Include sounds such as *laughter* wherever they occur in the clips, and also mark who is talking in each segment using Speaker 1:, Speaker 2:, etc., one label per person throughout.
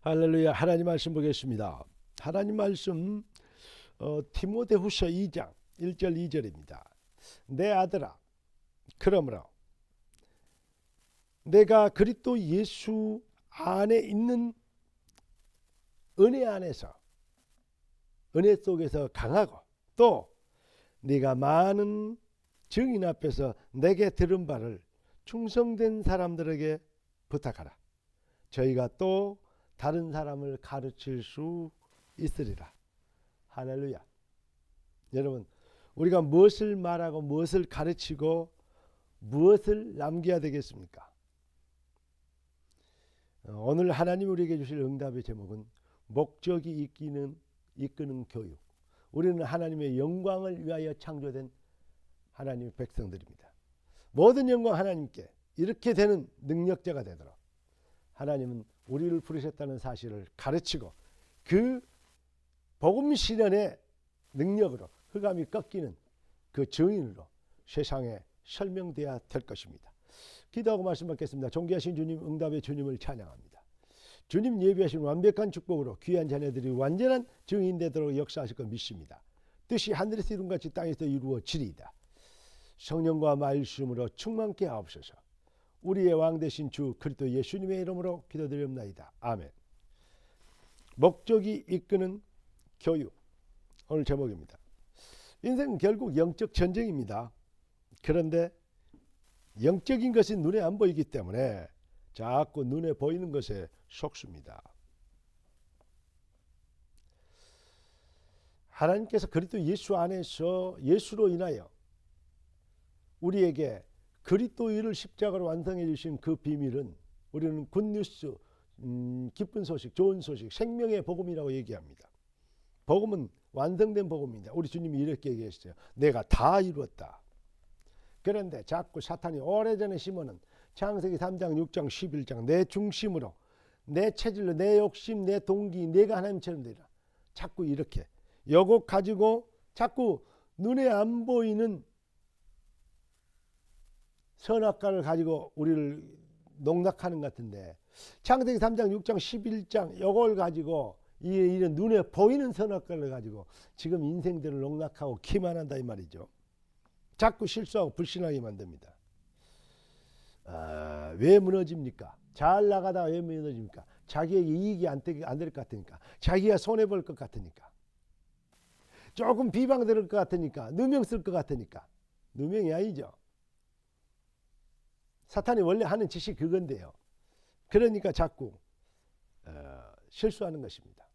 Speaker 1: 할렐루야 하나님 말씀 보겠습니다. 하나님 말씀 어, 티모데후서 2장 1절 2절입니다. 내 아들아 그러므로 내가 그리스도 예수 안에 있는 은혜 안에서 은혜 속에서 강하고 또 네가 많은 증인 앞에서 내게 들은 바를 충성된 사람들에게 부탁하라. 저희가 또 다른 사람을 가르칠 수 있으리라. 할렐루야. 여러분, 우리가 무엇을 말하고 무엇을 가르치고 무엇을 남겨야 되겠습니까? 어, 오늘 하나님 우리에게 주실 응답의 제목은 목적이 이끄는 이끄는 교육. 우리는 하나님의 영광을 위하여 창조된 하나님의 백성들입니다. 모든 영광 하나님께 이렇게 되는 능력자가 되도록 하나님은 우리를 부르셨다는 사실을 가르치고 그 복음 실현의 능력으로 흑암이 꺾이는 그 증인으로 세상에 설명돼야 될 것입니다. 기도하고 말씀 받겠습니다. 존귀하신 주님 응답의 주님을 찬양합니다. 주님 예비하신 완벽한 축복으로 귀한 자녀들이 완전한 증인 되도록 역사하실 것 믿습니다. 뜻이 하늘에서 이룬 같이 땅에서 이루어지리이다. 성령과 말씀으로 충만케 하옵소서. 우리의 왕 되신 주 그리스도 예수님의 이름으로 기도드립니다. 아멘. 목적이 이끄는 교육 오늘 제목입니다. 인생은 결국 영적 전쟁입니다. 그런데 영적인 것이 눈에 안 보이기 때문에 자꾸 눈에 보이는 것에 속습니다. 하나님께서 그리스도 예수 안에서 예수로 인하여 우리에게 그리스도의를 십자가로 완성해 주신 그 비밀은 우리는 굿뉴스 음, 기쁜 소식, 좋은 소식, 생명의 복음이라고 얘기합니다. 복음은 완성된 복음입니다. 우리 주님이 이렇게 얘기했어요. 내가 다 이루었다. 그런데 자꾸 사탄이 오래전에 심어는 창세기 3장, 6장, 11장 내 중심으로 내 체질로 내 욕심, 내 동기, 내가 하나님처럼 되라. 자꾸 이렇게 요거 가지고 자꾸 눈에 안 보이는 선악과를 가지고 우리를 농락하는 것 같은데 창세기 3장, 6장, 11장 요걸 가지고 이 이런 눈에 보이는 선악과를 가지고 지금 인생들을 농락하고 기만한다 이 말이죠. 자꾸 실수하고 불신하게 만듭니다. 아, 왜 무너집니까? 잘 나가다가 왜 무너집니까? 자기에게 이익이 안 될 것 같으니까. 자기가 손해볼 것 같으니까. 조금 비방 들을 것 같으니까. 누명 쓸 것 같으니까. 누명이 아니죠. 사탄이 원래 하는 짓이 그건데요. 그러니까 자꾸 어, 실수하는 것입니다.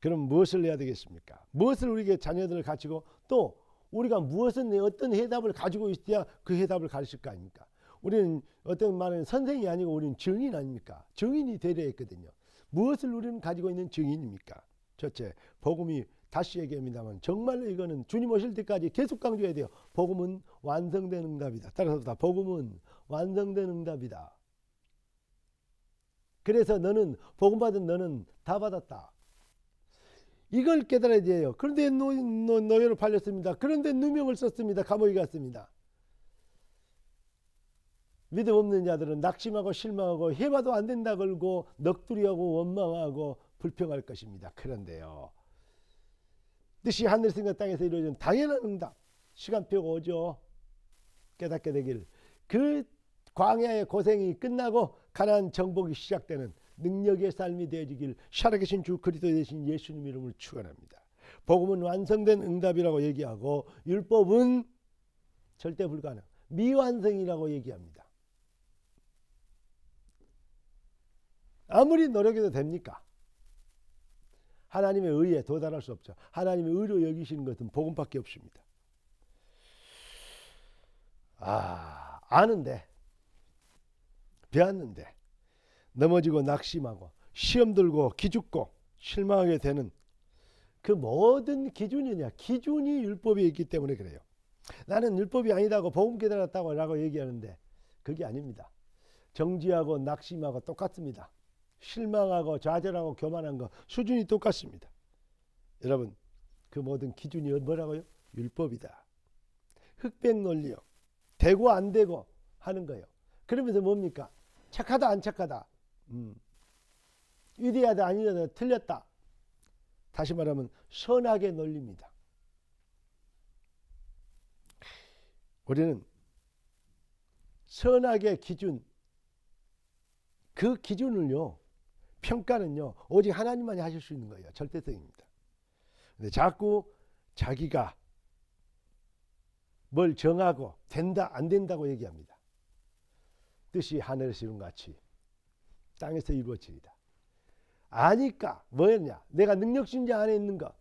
Speaker 1: 그럼 무엇을 해야 되겠습니까? 무엇을 우리에게 자녀들을 가르치고 또 우리가 무엇은 어떤 해답을 가지고 있어야 그 해답을 가르칠 거 아닙니까? 우리는 어떤 말은 선생이 아니고 우리는 증인 아닙니까? 증인이 되려 했거든요. 무엇을 우리는 가지고 있는 증인입니까? 첫째, 복음이 다시 얘기합니다만 정말로 이거는 주님 오실 때까지 계속 강조해야 돼요. 복음은 완성된 응답이다. 따라서 다 복음은 완성된 응답이다. 그래서 너는 복음 받은 너는 다 받았다. 이걸 깨달아야 돼요. 그런데 노, 노, 노예로 팔렸습니다. 그런데 누명을 썼습니다. 감옥에 갔습니다. 믿음 없는 자들은 낙심하고 실망하고 해봐도 안 된다 걸고 넋두리하고 원망하고 불평할 것입니다. 그런데요. 뜻이 하늘에서 땅에서 이루어진 당연한 응답. 시간표가 오죠. 깨닫게 되길. 그 광야의 고생이 끝나고 가난 정복이 시작되는 능력의 삶이 되어지길 살아계신 주 그리스도 되신 예수님 이름을 축원합니다. 복음은 완성된 응답이라고 얘기하고 율법은 절대 불가능. 미완성이라고 얘기합니다. 아무리 노력해도 됩니까? 하나님의 의에 도달할 수 없죠. 하나님의 의로 여기시는 것은 복음밖에 없습니다. 아, 아는데 배웠는데 넘어지고 낙심하고 시험 들고 기죽고 실망하게 되는 그 모든 기준이냐 기준이 율법에 있기 때문에 그래요. 나는 율법이 아니다고 복음 깨달았다고 라고 얘기하는데 그게 아닙니다. 정지하고 낙심하고 똑같습니다. 실망하고 좌절하고 교만한 거 수준이 똑같습니다. 여러분 그 모든 기준이 뭐라고요? 율법이다. 흑백 논리요. 되고 안 되고 하는 거예요. 그러면서 뭡니까? 착하다 안 착하다. 음. 위대하다 아니다 틀렸다. 다시 말하면 선악의 논리입니다. 우리는 선악의 기준 그 기준을요 평가는요 오직 하나님만이 하실 수 있는 거예요 절대성입니다. 근데 자꾸 자기가 뭘 정하고 된다 안 된다고 얘기합니다. 뜻이 하늘에서 이룬 같이 땅에서 이루어지리다. 아니까 뭐였냐? 내가 능력신 자 안에 있는 거.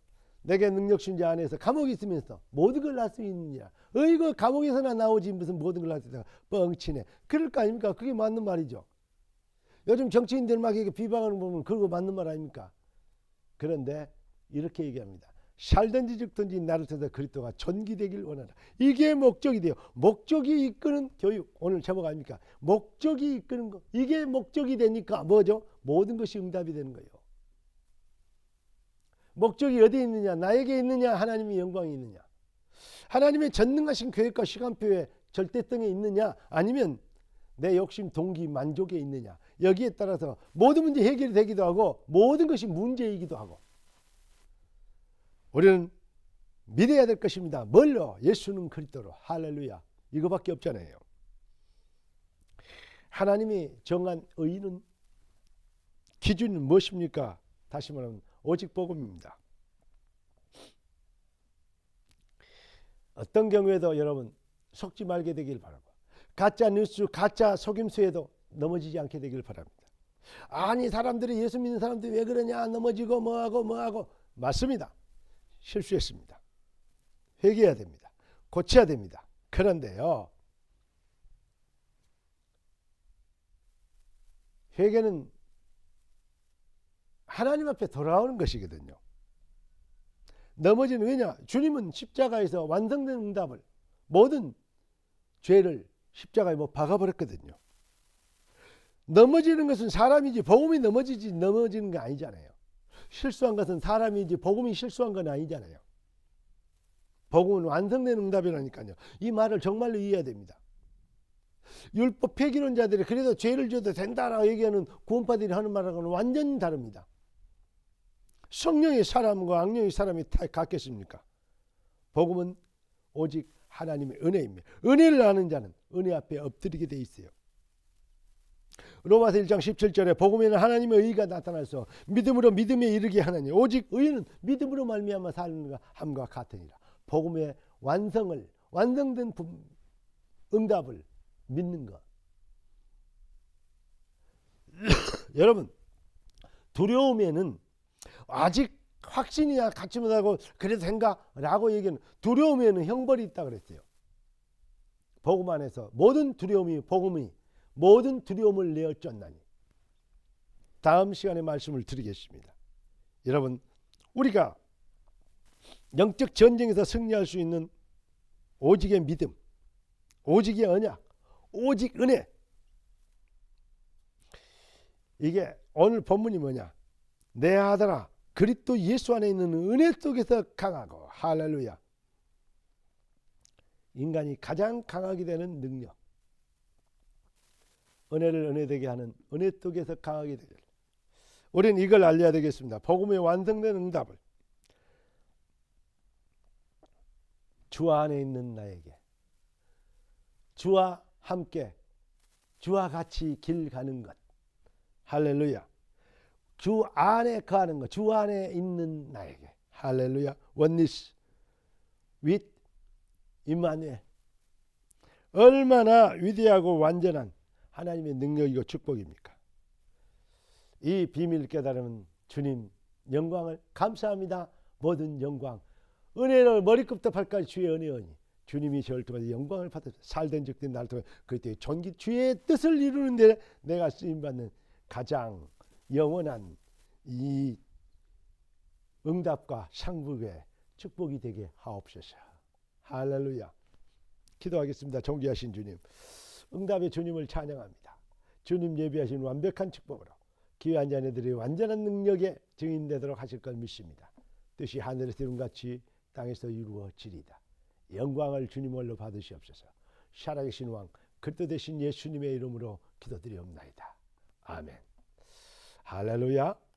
Speaker 1: 내게 능력신 자 안에서 감옥에 있으면서 모든 걸 할 수 있느냐? 어이구 감옥에서나 나오지 무슨 모든 걸 할 수 있다. 뻥치네. 그럴 거 아닙니까? 그게 맞는 말이죠. 요즘 정치인들 막 이렇게 비방하는 거 보면 그거 맞는 말 아닙니까? 그런데 이렇게 얘기합니다. 살든지 죽든지 나를 통해 그리스도가 전기되길 원한다. 이게 목적이 돼요. 목적이 이끄는 교육. 오늘 제목 아닙니까? 목적이 이끄는 거. 이게 목적이 되니까 뭐죠? 모든 것이 응답이 되는 거예요. 목적이 어디에 있느냐? 나에게 있느냐? 하나님의 영광이 있느냐? 하나님의 전능하신 계획과 시간표에 절대성에 있느냐? 아니면 내 욕심, 동기, 만족에 있느냐? 여기에 따라서 모든 문제 해결이 되기도 하고 모든 것이 문제이기도 하고 우리는 믿어야 될 것입니다. 뭘로? 예수는 그리스도로. 할렐루야. 이거밖에 없잖아요. 하나님이 정한 의는 기준은 무엇입니까? 다시 말하면 오직 복음입니다. 어떤 경우에도 여러분 속지 말게 되길 바라고 가짜 뉴스, 가짜 속임수에도 넘어지지 않게 되길 바랍니다. 아니 사람들이 예수 믿는 사람들이 왜 그러냐 넘어지고 뭐하고 뭐하고 맞습니다. 실수했습니다. 회개해야 됩니다. 고쳐야 됩니다. 그런데요. 회개는 하나님 앞에 돌아오는 것이거든요. 넘어지는 왜냐? 주님은 십자가에서 완성된 응답을 모든 죄를 십자가에 뭐 박아버렸거든요. 넘어지는 것은 사람이지 복음이 넘어지지 넘어지는 게 아니잖아요. 실수한 것은 사람이지 복음이 실수한 건 아니잖아요. 복음은 완성된 응답이라니까요. 이 말을 정말로 이해해야 됩니다. 율법 폐기론자들이 그래도 죄를 져도 된다라고 얘기하는 구원파들이 하는 말하고는 완전히 다릅니다. 성령의 사람과 악령의 사람이 다 같겠습니까? 복음은 오직 하나님의 은혜입니다. 은혜를 아는 자는 은혜 앞에 엎드리게 돼 있어요. 로마서 1장 17절에 복음에는 하나님의 의가 나타나서 믿음으로 믿음에 이르게 하나니 오직 의는 믿음으로 말미암아 사는 함과 같으니라. 복음의 완성을 완성된 응답을 믿는 것. *coughs* 여러분 두려움에는 아직 확신이야 갖지 못하고 그래도 된가라고 얘기는 두려움에는 형벌이 있다 그랬어요. 복음 안에서 모든 두려움이 복음이 모든 두려움을 내어 쫓나니 다음 시간에 말씀을 드리겠습니다. 여러분 우리가 영적 전쟁에서 승리할 수 있는 오직의 믿음, 오직의 언약, 오직 은혜 이게 오늘 본문이 뭐냐? 내 아들아 그리스도 예수 안에 있는 은혜 속에서 강하고 할렐루야. 인간이 가장 강하게 되는 능력. 은혜를 은혜되게 하는 은혜 속에서 강하게 되길. 우리는 이걸 알려야 되겠습니다. 복음의 완성된 응답을 주 안에 있는 나에게 주와 함께 주와 같이 길 가는 것. 할렐루야. 주 안에 거하는 것, 주 안에 있는 나에게 할렐루야 원리스 with 임마누엘 얼마나 위대하고 완전한 하나님의 능력이고 축복입니까? 이 비밀 깨달으면 주님 영광을 감사합니다. 모든 영광 은혜를 머리끝부터 발까지 주의 은혜언니 주님이 저를 통해 영광을 받아 살된 적된 나를 통해 그때 전기 주의 뜻을 이루는데 내가 쓰임 받는 가장 영원한 이 응답과 상북의 축복이 되게 하옵소서. 할렐루야. 기도하겠습니다. 존귀하신 주님. 응답의 주님을 찬양합니다. 주님 예비하신 완벽한 축복으로 귀한 자녀들이 완전한 능력에 증인되도록 하실 걸 믿습니다. 뜻이 하늘에서 이룬 같이 땅에서 이루어지리다. 영광을 주님으로 받으시옵소서. 살아계신 왕 그리스도 되신 예수님의 이름으로 기도드리옵나이다. 아멘. 할렐루야.